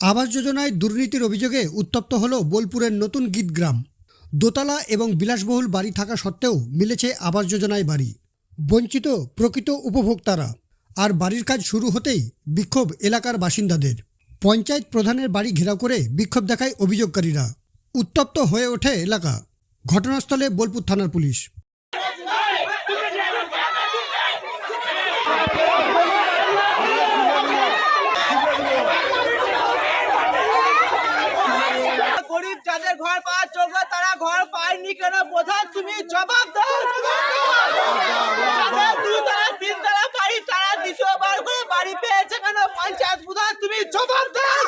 আবাস যোজনায় দুর্নীতির অভিযোগে উত্তপ্ত হল বোলপুরের নতুন গীতগ্রাম দোতলা এবং বিলাসবহুল বাড়ি থাকা সত্ত্বেও মিলেছে আবাস যোজনায় বাড়ি। বঞ্চিত প্রকৃত উপভোক্তারা। আর বাড়ির কাজ শুরু হতেই বিক্ষোভ এলাকার বাসিন্দাদের। পঞ্চায়েত প্রধানের বাড়ি ঘেরাও করে বিক্ষোভ দেখায় অভিযোগকারীরা। উত্তপ্ত হয়ে ওঠে এলাকা। ঘটনাস্থলে বোলপুর থানার পুলিশ গরিব যাদের ঘর পাওয়ার যোগ্য তারা ঘর পায়নি প্রধান তুমি জবাব দাও যাদের দুতলা তিনতলা বাড়ি তারা দ্বিতীয়বার করে বাড়ি পেয়েছে কেন? পঞ্চায়েত প্রধান তুমি জবাব দাও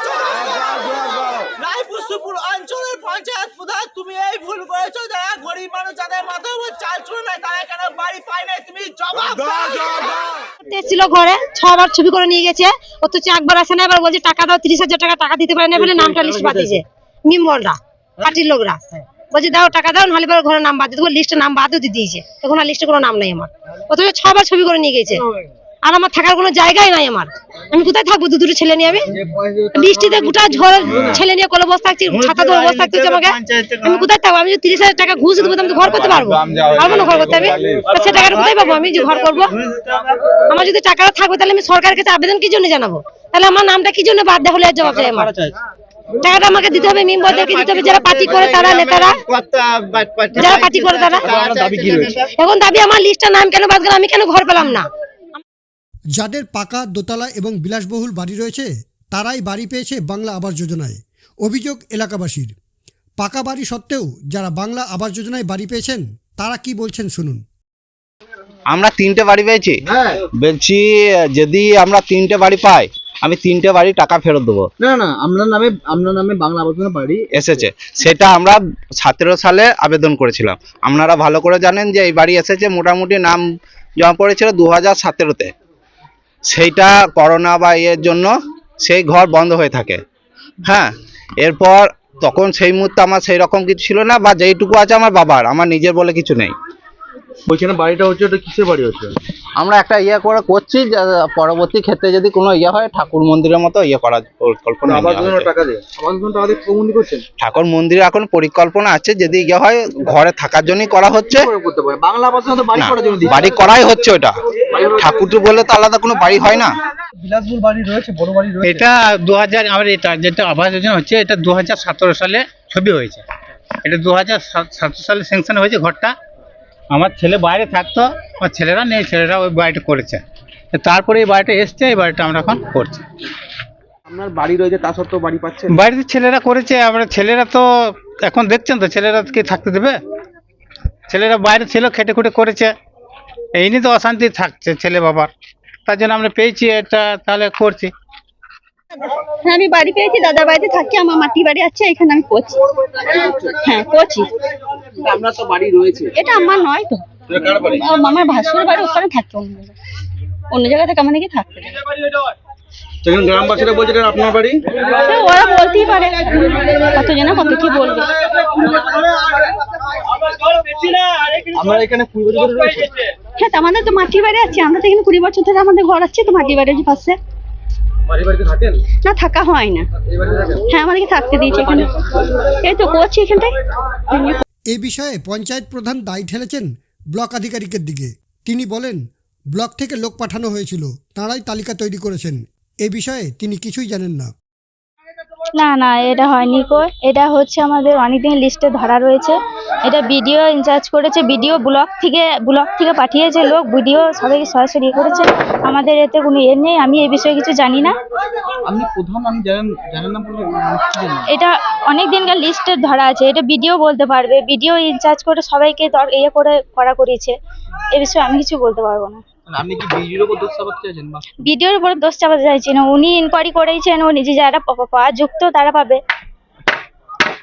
রায়পুর অঞ্চলের পঞ্চায়েত প্রধান তুমি এই ভুল করেছ। যারা গরিব মানুষ যাদের মাথার উপর চাল চুল নাই তারা কেন বাড়ি পায় নাই? তুমি জবাব দাও করতে ঘরে ছবার ছবি করে নিয়ে গেছে। অথচ একবার আসে না এবার বলছে টাকা দাও তিরিশ হাজার টাকা টাকা দিতে পারে না বলে নামটা লিস্ট পাঠিয়েছে মিমবলরা পার্টির লোকরা। বলছে, দাও টাকা দাও, নাহলে এবার ঘরের নাম বাদ দিতে লিস্টে নাম বাদও দিয়ে দিয়েছে। তখন আর লিস্টে কোনো নাম নাই আমার। অথচ ছবার ছবি করে নিয়ে গেছে। আর আমার থাকার কোনো জায়গাই নাই আমার। আমি কোথায় থাকব? দুটো ছেলে নিয়ে আমি? বৃষ্টিতে গোটা ঝড় ছেলে নিয়ে কলে বসে থাকছি, ছাতা ধরে বসে থাকতে হচ্ছে আমাকে। আমি কোথায় থাকব? আমি যদি তিরিশ হাজার টাকা ঘুষ দেবো আমি ঘর করতে পারব। পারব না ঘর করতে আমি? সে টাকাটা কোথায় পাবো? আমি যে ঘর করব? আমার যদি টাকাটা থাকবে, তাহলে আমি সরকারের কাছে আবেদন কি জন্য জানাব? তাহলে আমার নামটা কি জন্য বাদ দেওয়া হলে? জবাব চাই আমার। টাকাটা আমাকে দিতে হবে মেম্বারদেরকে দিতে হবে যারা পার্টি করে তারা নেতারা। যারা পার্টি করে তারা। এখন দাবি আমার লিস্টটা নাম কেন বাদ গেল? আমি কেন ঘর পেলাম না? যাদের পাকা দোতলা এবং বিলাসবহুল বাড়ি রয়েছে তারাই বাড়ি পেয়েছে বাংলা আবাস যোজনায়। অভিযোগ এলাকাবাসীর। পাকা বাড়ি সত্ত্বেও যারা বাংলা আবাস যোজনায় বাড়ি পেয়েছেন তারা কি বলছেন শুনুন। আমরা তিনটে বাড়ি পেয়েছি। বলছি যদি আমরা তিনটে বাড়ি পাই আমি তিনটে বাড়ি টাকা ফেরত দেবো। না না আপনার নামে আপনার নামে বাংলা আবাসনের বাড়ি। এসেছে। সেটা আমরা সতেরো সালে আবেদন করেছিলাম। আপনারা ভালো করে জানেন যে এই বাড়ি এসেছে মোটামুটি নাম জমা পড়েছিল দু হাজার সতেরোতে। সেইটা করোনা বা ইয়ের জন্য সেই ঘর বন্ধ হয়ে থাকে। হ্যাঁ এরপর তখন সেই মুহূর্তে আমার সেই রকম কিছু ছিল না বা যেইটুকু আছে আমার বাবার আমার নিজের বলে কিছু নেই। ওইখানে বাড়িটা হচ্ছে ওটা কিসের বাড়ি হচ্ছে? আমরা একটা ইয়ে করে করছি যে পরবর্তী ক্ষেত্রে যদি কোনো ইয়ে হয় ঠাকুর মন্দিরের মতো ইয়ে করার পরিকল্পনা আবাস নেওয়া যোজনা হয়েছে। টাকা দিয়ে। আবাস যোজনা টাকা দিয়ে প্রবন্ধী করছেন? ঠাকুর মন্দিরে এখন পরিকল্পনা আছে যদি ইয়ে হয় ঘরে থাকার জন্যই করা হচ্ছে। করে করতে পারে? বাংলা আবাস যোজনা তো বাড়ি না, করার জন্য দিচ্ছে। বাড়ি করাই হচ্ছে ওটা। ঠাকুর বলে তো আলাদা কোনো বাড়ি হয় না। বিলাসবহুল বাড়ি রয়েছে বড় বাড়ি রয়েছে। এটা দু হাজার আমার এটা যেটা আবাস যোজনা হচ্ছে এটা দু হাজার সতেরো সালে ছবি হয়েছে। এটা দু হাজার সতেরো সালে স্যাংশন হয়েছে ঘরটা। আমার ছেলে বাইরে থাকতো আমার ছেলেরা নেই ছেলেরা ওই বাড়িটা করেছে। তারপরে এই বাড়িটা এসছে এই বাড়িটা আমরা এখন করছি। আপনার বাড়ি রয়েছে তা সত্ত্বেও বাড়ি পাচ্ছেন? বাড়িতে ছেলেরা করেছে আমরা ছেলেরা তো এখন দেখছেন তো ছেলেরা কি থাকতে দেবে? ছেলেরা বাইরে ছিল খেটে খুটে করেছে। এই নিয়ে তো অশান্তি থাকছে ছেলে বাবার। তার জন্য আমরা পেয়েছি এটা তাহলে করছি। হ্যাঁ আমি বাড়ি পেয়েছি দাদার বাড়িতে থাকি আমার মাটি বাড়ি আছে এখানে আমি করছি হ্যাঁ করছি আপনার তো বাড়ি রয়েছে। এটা আমার নয় তো। আমার- আমার ভাসুর বাড়ি ওখানে থাকে অন্য জায়গায়। অন্য জায়গায় থেকে আমাকে থাকতে দেয়। সেখানে গ্রামবাসীরা বলছে এটা আপনার বাড়ি? ওরা বলতেই পারে। কত জানা কত কি বলবে। আপনার এখানে কুড়ি বছর হ্যাঁ তো আমাদের তো মাটি বাড়ি আছে আমরা তো এখানে কুড়ি বছর ধরে আমাদের ঘর আছে তো মাটি বাড়ির পাশে। না থাকা হয় না। এই হ্যাঁ আমাদেরকে থাকতে দিয়েছে এখানে। এই তো করছি এখানটায়। এ বিষয়ে পঞ্চায়েত প্রধান দায় ঠেলেছেন ব্লক আধিকারিকের দিকে। তিনি বলেন ব্লক থেকে লোক পাঠানো হয়েছিল তাঁরাই তালিকা তৈরি করেছেন। এ বিষয়ে তিনি কিছুই জানেন না। না না এটা হয়নি কো। এটা হচ্ছে আমাদের অনেকদিন লিস্টে ধরা রয়েছে। এটা বিডিও ইনচার্জ করেছে বিডিও ব্লক থেকে ব্লক থেকে পাঠিয়েছে লোক বিডিও সবাইকে সরাসরি ইয়ে করেছে। আমাদের এতে কোনো ইয়ে নেই আমি এই বিষয়ে কিছু জানি না? এটা অনেক দিনকার লিস্টে ধরা আছে এটা বিডিও বলতে পারবে। বিডিও ইনচার্জ করে সবাইকে ইয়ে করে করা করিয়েছে। এ বিষয়ে আমি কিছু বলতে পারব না। আপনি কি বিজেপির উপর দোষ চাপাতে চাইছেন বা? বিডিওর উপরে দোষ চাপাতে চাইছি না। উনি ইনকোয়ারি করেছেন ও নিজে যারা পা- পা- যুক্ত তারা পাবে।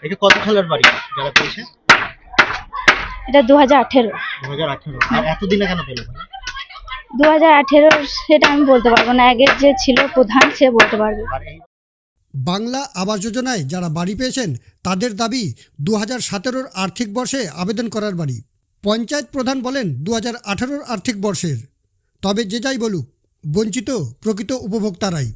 এটা কত সালের বাড়ি যারা পেয়েছে? এটা দু হাজার আঠেরো। দু হাজার আঠেরো কেন পেল দু হাজার আঠেরো সেটা আমি বলতে পারব না। আগের যে ছিল প্রধান সে বলতে পারবে। বাংলা আবাস যোজনায় যারা বাড়ি পেয়েছেন তাদের দাবি দু হাজার সতেরোর আর্থিক বর্ষে আবেদন করার বাড়ি। পঞ্চায়েত প্রধান বলেন দু হাজার আঠারোর আর্থিক বর্ষের। তবে যে যাই বলুক বঞ্চিত প্রকৃত উপভোক্তারাই।